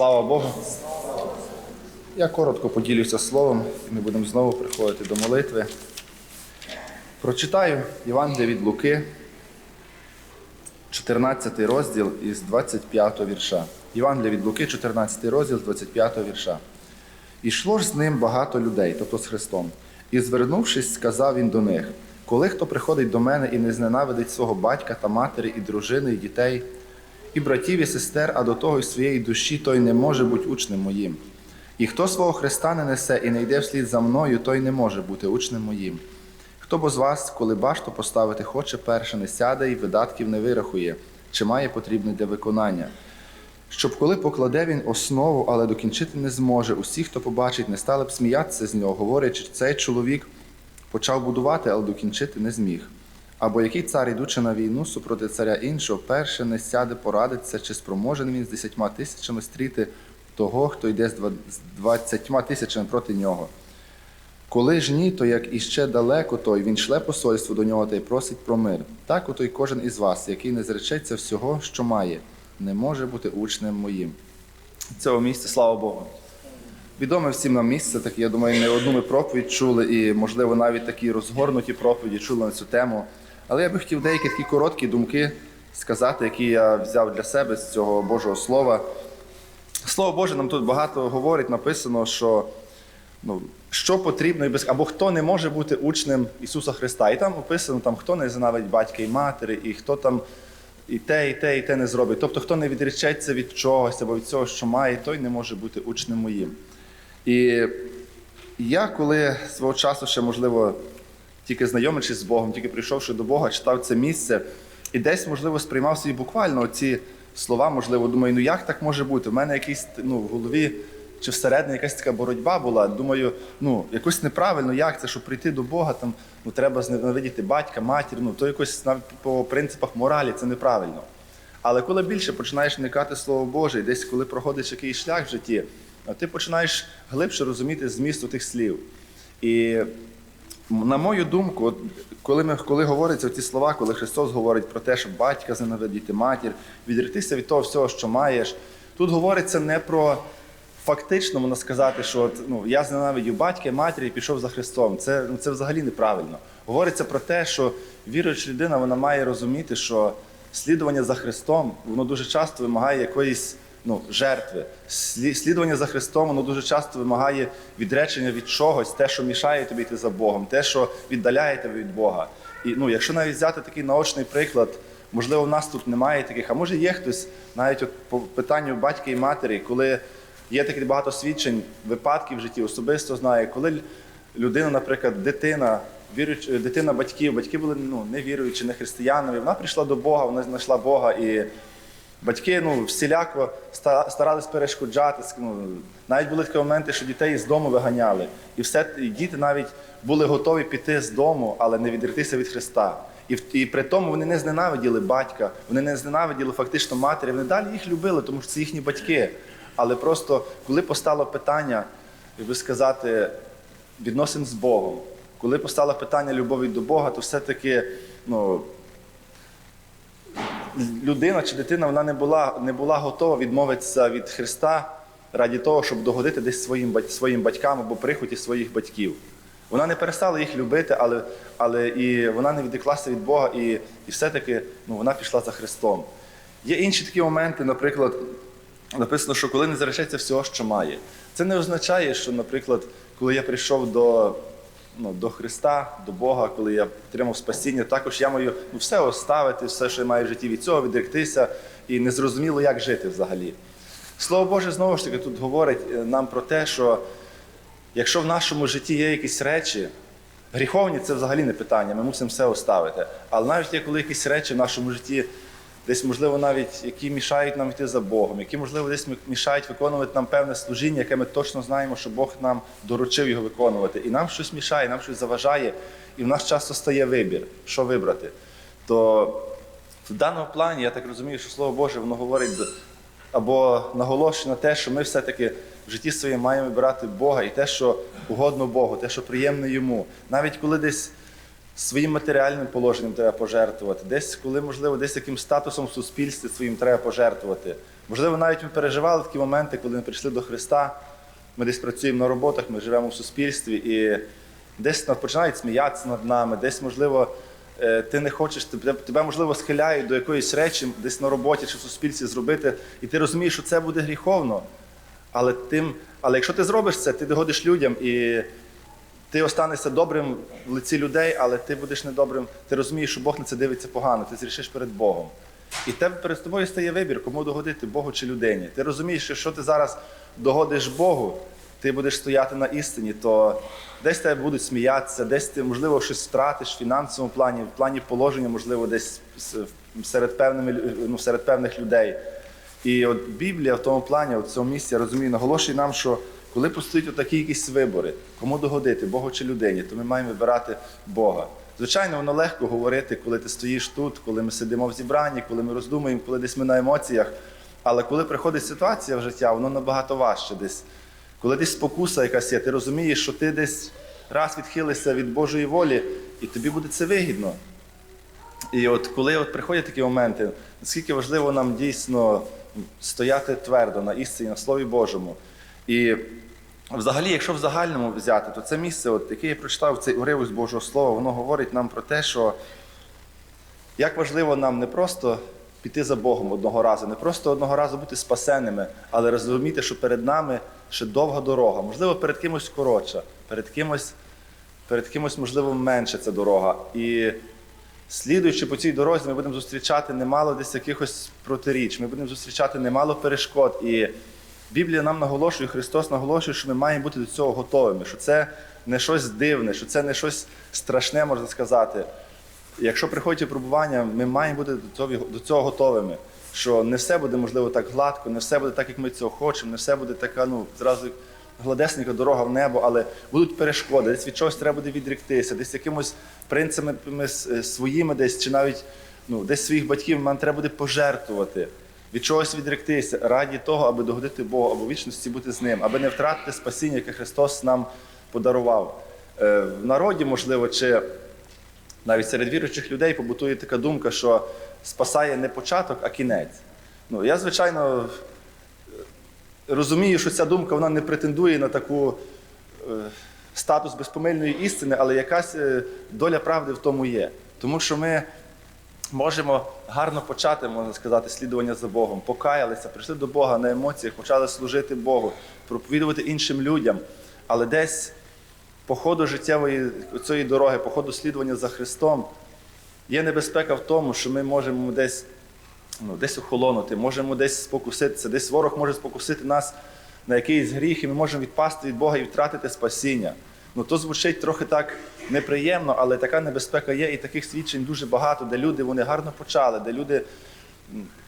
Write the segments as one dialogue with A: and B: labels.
A: Слава Богу. Я коротко поділюся словом, і ми будемо знову приходити до молитви. Прочитаю Євангелія від Луки, 14 розділ із 25 вірша. Євангелія від Луки, 14 розділ з 25 вірша. Ішло ж з ним багато людей, тобто з Христом. І, звернувшись, сказав він до них: Коли хто приходить до мене і не зненавидить свого батька та матері, і дружини, і дітей, і братів, і сестер, а до того й своєї душі, той не може бути учнем моїм. І хто свого Христа не несе і не йде вслід за мною, той не може бути учнем моїм. Хто бо з вас, коли башту поставити хоче, перше не сяде і видатків не вирахує, чи має потрібне для виконання. Щоб коли покладе він основу, але докінчити не зможе, усі, хто побачить, не стали б сміятися з нього, говорячи, цей чоловік почав будувати, але докінчити не зміг. Або який цар, ідучи на війну супроти царя іншого, перше не сяде порадиться, чи спроможен він з десятьма тисячами стріти того, хто йде з два- двадцятьма тисячами проти нього. Коли ж ні, то як іще далеко той, він шле посольство до нього та й просить про мир. Так ото й кожен із вас, який не зречеться всього, що має, не може бути учнем моїм. Цього місця, слава Богу. Відоме всім нам місце, таке, я думаю, не одну ми проповідь чули, і, можливо, навіть такі розгорнуті проповіді чули на цю тему. Але я би хотів деякі такі короткі думки сказати, які я взяв для себе з цього Божого Слова. Слово Боже нам тут багато говорить, написано, що ну, що потрібно, і без- або хто не може бути учнем Ісуса Христа. І там описано, там, хто не знавить батька і матері, і хто там і те, і те, і те не зробить. Тобто, хто не відречеться від чогось або від цього, що має, той не може бути учнем моїм. І я, коли свого часу ще, можливо, тільки знайомившись з Богом, тільки прийшовши до Бога, читав це місце, і десь, можливо, сприймав собі буквально ці слова, можливо, думаю, ну як так може бути? У мене якийсь ну, в голові чи всередині якась така боротьба була. Думаю, ну якось неправильно, як це, щоб прийти до Бога, там ну треба зненавидіти батька, матір, ну то якось навіть по принципах моралі це неправильно. Але коли більше починаєш вникати Слово Боже, і десь коли проходиш якийсь шлях в житті, ти починаєш глибше розуміти змісту тих слів. І на мою думку, от коли, ми, коли говоряться ці слова, коли Христос говорить про те, щоб батька зненавидіти матір, відректися від того всього, що маєш, тут говориться не про фактично можна сказати, що от, ну, я зненавидів батька і матір і пішов за Христом. Це, ну, це взагалі неправильно. Говориться про те, що віруюча людина вона має розуміти, що слідування за Христом воно дуже часто вимагає якоїсь ну, жертви. Слі- Слідування за Христом воно дуже часто вимагає відречення від чогось, те, що мішає тобі йти за Богом, те, що віддаляє тебе від Бога. І ну, якщо навіть взяти такий наочний приклад, можливо, в нас тут немає таких, а може є хтось, навіть от по питанню батька і матері, коли є таке багато свідчень, випадків в житті, особисто знаю, коли людина, наприклад, дитина, віруч, дитина батьків, батьки були ну, не віруючі, не християни, вона прийшла до Бога, вона знайшла Бога і. Батьки ну, всіляко старались перешкоджати. Ну, навіть були такі моменти, що дітей з дому виганяли. І все і діти навіть були готові піти з дому, але не відректися від Христа. І, і при тому вони не зненавиділи батька, вони не зненавиділи фактично матері. Вони далі їх любили, тому що це їхні батьки. Але просто коли постало питання, як би сказати, відносин з Богом, коли постало питання любові до Бога, то все-таки ну, людина чи дитина вона не була, не була готова відмовитися від Христа раді того, щоб догодити десь своїм, своїм батькам або прихоті своїх батьків. Вона не перестала їх любити, але, але і вона не відреклася від Бога, і, і все-таки ну, вона пішла за Христом. Є інші такі моменти, наприклад, написано, що коли не заречеться всього, що має. Це не означає, що, наприклад, коли я прийшов до, ну, до Христа, до Бога, коли я отримав спасіння, також я маю ну, все оставити, все, що я маю в житті від цього, відректися, і незрозуміло, як жити взагалі. Слово Боже знову ж таки тут говорить е, нам про те, що якщо в нашому житті є якісь речі, гріховні це взагалі не питання, ми мусимо все оставити. Але навіть є коли якісь речі в нашому житті, десь, можливо, навіть які мішають нам йти за Богом, які, можливо, десь мішають виконувати нам певне служіння, яке ми точно знаємо, що Бог нам доручив його виконувати. І нам щось мішає, нам щось заважає, і в нас часто стає вибір, що вибрати. То в даному плані, я так розумію, що Слово Боже, воно говорить або наголошує на те, що ми все-таки в житті своєму маємо вибирати Бога і те, що угодно Богу, те, що приємно йому. Навіть коли десь своїм матеріальним положенням треба пожертвувати, десь, коли, можливо, десь яким статусом в суспільстві своїм треба пожертвувати. Можливо, навіть ми переживали такі моменти, коли ми прийшли до Христа, ми десь працюємо на роботах, ми живемо в суспільстві, і десь починають сміятися над нами, десь, можливо, е, ти не хочеш, тебе, можливо, схиляють до якоїсь речі десь на роботі чи в суспільстві зробити, і ти розумієш, що це буде гріховно. Але, тим, але якщо ти зробиш це, ти догодиш людям і ти останешся добрим в лиці людей, але ти будеш недобрим. Ти розумієш, що Бог на це дивиться погано, ти зрішиш перед Богом. І тебе перед тобою стає вибір, кому догодити Богу чи людині. Ти розумієш, що якщо ти зараз догодиш Богу, ти будеш стояти на істині, то десь тебе будуть сміятися, десь ти, можливо, щось втратиш в фінансовому плані, в плані положення, можливо, десь серед, певними, ну, серед певних людей. І от Біблія в тому плані, в цьому місці, я розумію, наголошує нам, що коли постають отакі якісь вибори, кому догодити, Богу чи людині, то ми маємо вибирати Бога. Звичайно, воно легко говорити, коли ти стоїш тут, коли ми сидимо в зібранні, коли ми роздумуємо, коли десь ми на емоціях. Але коли приходить ситуація в життя, воно набагато важче десь. Коли десь спокуса якась є, ти розумієш, що ти десь раз відхилився від Божої волі, і тобі буде це вигідно. І от коли от приходять такі моменти, наскільки важливо нам дійсно стояти твердо на істині, на Слові Божому. І взагалі, якщо в загальному взяти, то це місце, от, яке я прочитав цей уривок з Божого Слова, воно говорить нам про те, що як важливо нам не просто піти за Богом одного разу, не просто одного разу бути спасеними, але розуміти, що перед нами ще довга дорога. Можливо, перед кимось коротша, перед кимось, перед кимось, можливо, менше ця дорога. І слідуючи по цій дорозі, ми будемо зустрічати немало десь якихось протиріч, ми будемо зустрічати немало перешкод. І Біблія нам наголошує, Христос наголошує, що ми маємо бути до цього готовими, що це не щось дивне, що це не щось страшне, можна сказати. Якщо приходять випробування, ми маємо бути до цього, готовими. Що не все буде, можливо, так гладко, не все буде так, як ми цього хочемо, не все буде така, ну, зразу гладесенька дорога в небо, але будуть перешкоди, десь від чогось треба буде відректися, десь якимось принципами своїми, десь чи навіть ну, десь своїх батьків нам треба буде пожертвувати, від чогось відректися раді того, аби догодити Богу, або вічності бути з ним, аби не втратити спасіння, яке Христос нам подарував. Е, В народі, можливо, чи навіть серед віруючих людей побутує така думка, що спасає не початок, а кінець. Ну, я, звичайно, розумію, що ця думка вона не претендує на таку е, статус безпомильної істини, але якась е, доля правди в тому є. Тому що ми можемо гарно почати, можна сказати, слідування за Богом, покаялися, прийшли до Бога на емоціях, почали служити Богу, проповідувати іншим людям. Але десь по ходу життєвої цієї дороги, по ходу слідування за Христом, є небезпека в тому, що ми можемо десь, ну, десь охолонути, можемо десь спокуситися, десь ворог може спокусити нас на якийсь гріх, і ми можемо відпасти від Бога і втратити спасіння. Ну, то звучить трохи так неприємно, але така небезпека є, і таких свідчень дуже багато, де люди вони гарно почали, де люди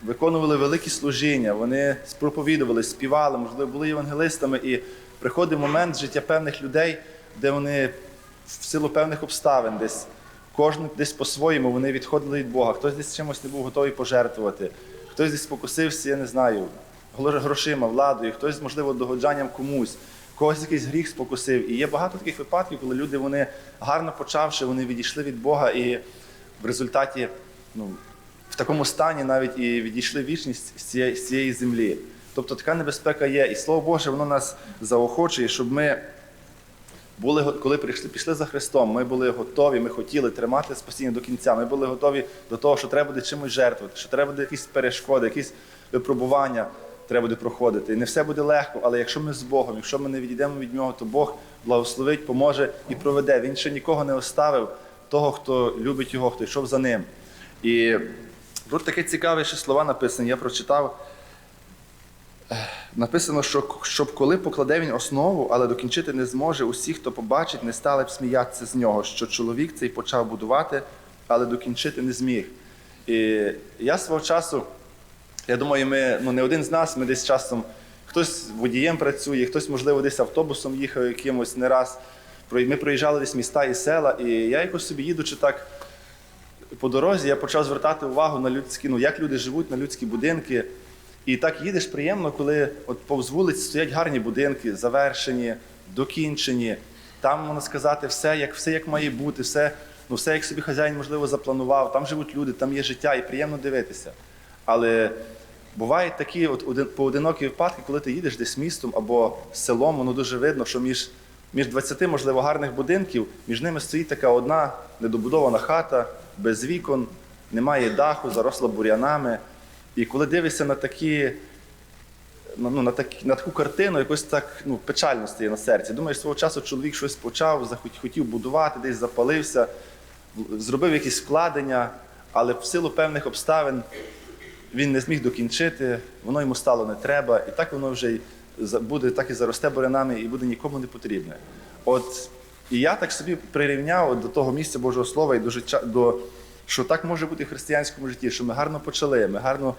A: виконували великі служіння, вони проповідували, співали, можливо, були євангелистами, і приходить момент життя певних людей, де вони в силу певних обставин десь кожен десь по-своєму вони відходили від Бога. Хтось десь чимось не був готовий пожертвувати, хтось десь спокусився, я не знаю, грошима, владою, хтось, можливо, догоджанням комусь, когось якийсь гріх спокусив. І є багато таких випадків, коли люди вони гарно почавши, вони відійшли від Бога і в результаті ну, в такому стані навіть і відійшли вічність з цієї, з цієї землі. Тобто така небезпека є. І слово Боже, воно нас заохочує, щоб ми були, коли прийшли, пішли за Христом, ми були готові, ми хотіли тримати спасіння до кінця. Ми були готові до того, що треба буде чимось жертвувати, що треба буде якісь перешкоди, якісь випробування треба буде проходити. І не все буде легко, але якщо ми з Богом, якщо ми не відійдемо від нього, то Бог благословить, поможе і проведе. Він ще нікого не оставив, того, хто любить його, хто йшов за ним. І тут таке цікаве ще слова написані. Я прочитав. Написано, що щоб коли покладе він основу, але докінчити не зможе, усі, хто побачить, не стали б сміятися з нього, що чоловік цей почав будувати, але докінчити не зміг. І я свого часу, я думаю, ми, ну не один з нас, ми десь часом, хтось водієм працює, хтось, можливо, десь автобусом їхав якимось не раз. Ми проїжджали десь міста і села, і я якось собі їдучи так по дорозі, я почав звертати увагу на людські, ну як люди живуть, на людські будинки. І так їдеш приємно, коли от повз вулиць стоять гарні будинки, завершені, докінчені. Там, можна сказати, все як, все як має бути, все ну, все як собі хазяїн, можливо, запланував, там живуть люди, там є життя, і приємно дивитися. Але бувають такі от один, поодинокі випадки, коли ти їдеш десь містом або селом, воно дуже видно, що між, між 20, можливо, гарних будинків, між ними стоїть така одна недобудована хата, без вікон, немає даху, заросла бур'янами. І коли дивишся на такі ну, на, так, на таку картину якось так ну, печально стає на серці. Думаєш, свого часу чоловік щось почав, захот- хотів будувати, десь запалився, зробив якісь вкладення, але в силу певних обставин він не зміг докінчити, воно йому стало не треба, і так воно вже буде, так і заросте бурянами, і буде нікому не потрібне. От і я так собі прирівняв до того місця Божого Слова і до життя, до що так може бути в християнському житті, що ми гарно почали, ми гарно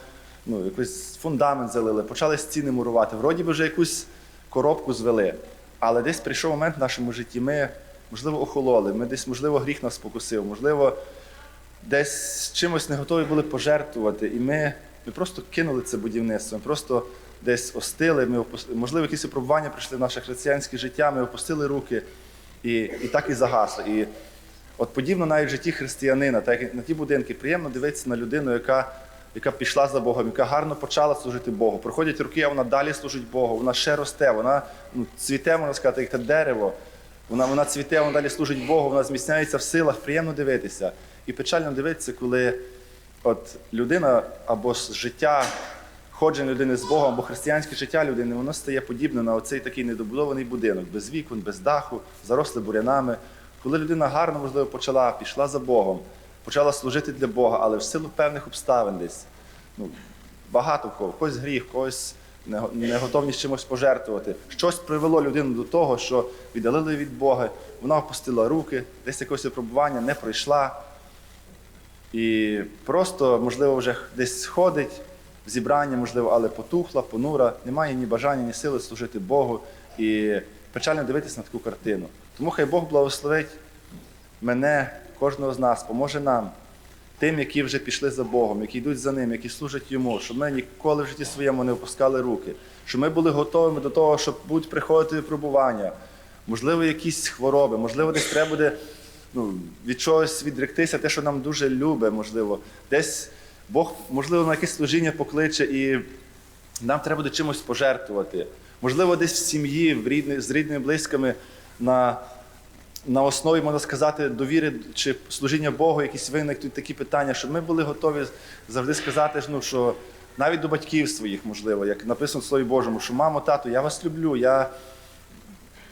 A: ну, якийсь фундамент залили, почали стіни мурувати. Вроді би вже якусь коробку звели. Але десь прийшов момент в нашому житті, ми, можливо, охололи, ми десь, можливо, гріх нас спокусив, можливо, десь чимось не готові були пожертвувати. І ми, ми просто кинули це будівництво, ми просто десь остили, ми опус- можливо, якісь випробування прийшли в наше християнське життя, ми опустили руки і, і так і загасли. І от подібно навіть в житті християнина, так як на ті будинки, приємно дивитися на людину, яка, яка пішла за Богом, яка гарно почала служити Богу. Проходять роки, а вона далі служить Богу, вона ще росте, вона ну, цвіте, можна сказати, як те дерево. Вона, вона цвіте, вона далі служить Богу, вона зміцняється в силах, приємно дивитися. І печально дивитися, коли от людина або життя, ходження людини з Богом, або християнське життя людини, воно стає подібне на оцей такий недобудований будинок, без вікон, без даху, заросли бурянами. Коли людина гарно, можливо, почала, пішла за Богом, почала служити для Бога, але в силу певних обставин десь, ну, багато кого, когось гріх, когось не- неготовність чимось пожертвувати. Щось привело людину до того, що віддалили від Бога, вона опустила руки, десь якось випробування не пройшла. І просто, можливо, вже десь ходить в зібрання, можливо, але потухла, понура, немає ні бажання, ні сили служити Богу. І печально дивитися на таку картину. Тому хай Бог благословить мене, кожного з нас, поможе нам, тим, які вже пішли за Богом, які йдуть за ним, які служать йому, щоб ми ніколи в житті своєму не опускали руки, щоб ми були готовими до того, щоб будуть приходити випробування, можливо, якісь хвороби, можливо, десь треба буде ну, від чогось відректися, те, що нам дуже любе, можливо, десь Бог, можливо, на якесь служіння покличе і нам треба буде чимось пожертвувати. Можливо, десь в сім'ї, в рідни, з рідними близькими на, на основі, можна сказати, довіри чи служіння Богу, якісь виникнуть такі питання, щоб ми були готові завжди сказати, ну, що навіть до батьків своїх, можливо, як написано в Слові Божому, що мамо, тату, я вас люблю, я,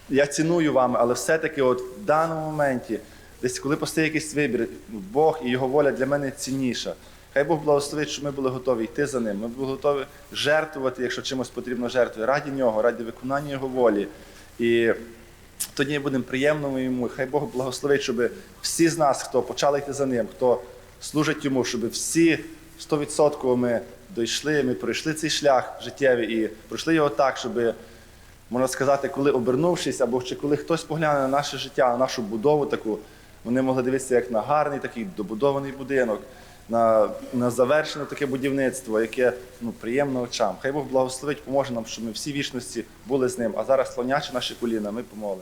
A: я ціную вами, але все-таки от в даному моменті, десь коли постає якийсь вибір, Бог і його воля для мене цінніша. Хай Бог благословить, щоб ми були готові йти за ним. Ми були готові жертвувати, якщо чимось потрібно жертвувати, раді нього, раді виконання його волі. І тоді будемо приємними йому. Хай Бог благословить, щоб всі з нас, хто почали йти за ним, хто служить йому, щоб всі 100% ми дійшли, ми пройшли цей шлях життєвий і пройшли його так, щоб можна сказати, коли обернувшись, або чи коли хтось погляне на наше життя, на нашу будову таку, вони могли дивитися як на гарний такий добудований будинок, на, на завершене таке будівництво, яке ну, приємно очам. Хай Бог благословить, поможе нам, щоб ми всі вічності були з ним. А зараз, слонячи наші коліна, ми помолимо.